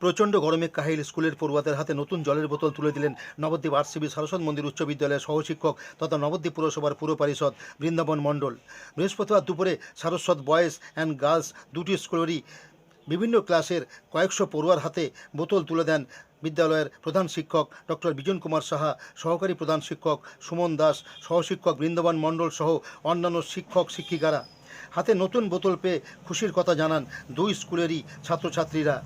প্রচণ্ড গরমে কাহিল স্কুলের পড়ুয়াদের হাতে নতুন জলের বোতল তুলে দিলেন নবদ্বীপ আরসিবি সারস্বত মন্দির উচ্চ বিদ্যালয়ের সহশিক্ষক তথা নবদ্বীপ পুরসভার পুর পরিষদ বৃন্দাবন মণ্ডল। বৃহস্পতিবার দুপুরে সারস্বত বয়েজ অ্যান্ড গার্লস দুটি স্কুলেরই বিভিন্ন ক্লাসের কয়েকশো পড়ুয়ার হাতে বোতল তুলে দেন বিদ্যালয়ের প্রধান শিক্ষক ডক্টর বিজন কুমার সাহা, সহকারী প্রধান শিক্ষক সুমন দাস, সহশিক্ষক বৃন্দাবন মণ্ডল সহ অন্যান্য শিক্ষক শিক্ষিকারা। হাতে নতুন বোতল পেয়ে খুশির কথা জানান দুই স্কুলেরই ছাত্রছাত্রীরা।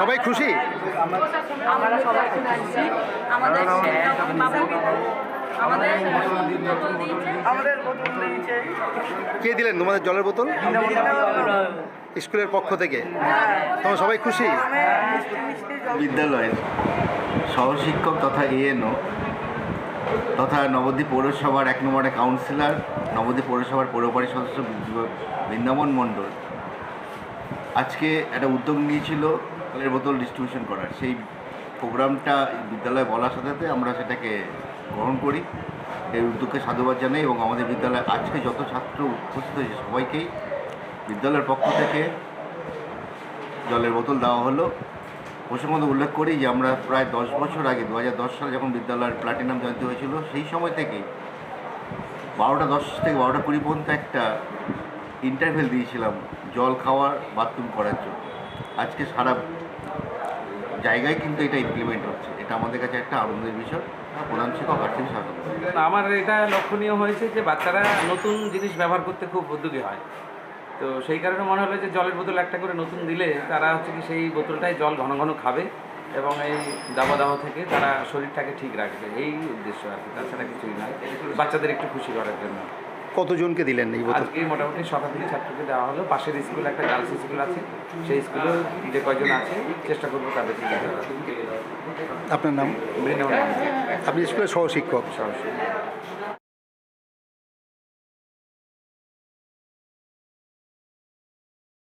সবাই খুশি? আমরা সবাই আমাদের কে দিলেন তোমাদের জলের বোতল? স্কুলের পক্ষ থেকে। তোমরা সবাই খুশি? বিদ্যালয়ের সহশিক্ষক তথা এএনও তথা নবদ্বীপ পৌরসভার এক নম্বরে কাউন্সিলর নবদ্বীপ পৌরসভার পৌরপাড়ি সদস্য বৃন্দাবন মণ্ডল। আজকে একটা উদ্যোগ নিয়েছিল জলের বোতল ডিস্ট্রিবিউশন করার। সেই প্রোগ্রামটা বিদ্যালয়ে বলার সাথে সাথে আমরা সেটাকে গ্রহণ করি। এই উদ্যোগকে সাধুবাদ জানাই এবং আমাদের বিদ্যালয়ে আজকে যত ছাত্র উপস্থিত হয়েছে সবাইকেই বিদ্যালয়ের পক্ষ থেকে জলের বোতল দেওয়া হলো। প্রসঙ্গত উল্লেখ করি যে আমরা প্রায় দশ বছর আগে দু সালে যখন বিদ্যালয়ের প্লাটিনাম জয়ন্তী হয়েছিল, সেই সময় থেকেই বারোটা দশ থেকে বারোটা কুড়ি পর্যন্ত একটা ইন্টারভেল দিয়েছিলাম জল খাওয়ার বাথরুম করার জন্য। আজকে সারা জায়গায় কিন্তু এটা ইমপ্লিমেন্ট হচ্ছে। এটা আমাদের কাছে একটা আনন্দের বিষয়। প্রধান শিক্ষক আর্থিক শাসন আমার এটা লক্ষণীয় হয়েছে যে বাচ্চারা নতুন জিনিস ব্যবহার করতে খুব উদ্যোগী হয়। তো সেই কারণে মনে হলো যে জলের বোতল একটা করে নতুন দিলে তারা হচ্ছে কি সেই বোতলটাই জল ঘন ঘন খাবে এবং এই দাবাদাহ থেকে তারা শরীরটাকে ঠিক রাখবে। এই উদ্দেশ্য আর কি। তাছাড়া কিছুই নয়। বাচ্চাদের একটু খুশি করার জন্য। কতজনকে দিলেন এই বছর? আজকে মোটামুটি থেকে ছাত্রকে দেওয়া হলো। পাশের স্কুল একটা গার্লস স্কুল আছে। সেই স্কুলে যে কয়জন আছে চেষ্টা করব তাদেরকে দিতে। আপনার নাম? আপনি স্কুলের সহশিক্ষক। সরাসরি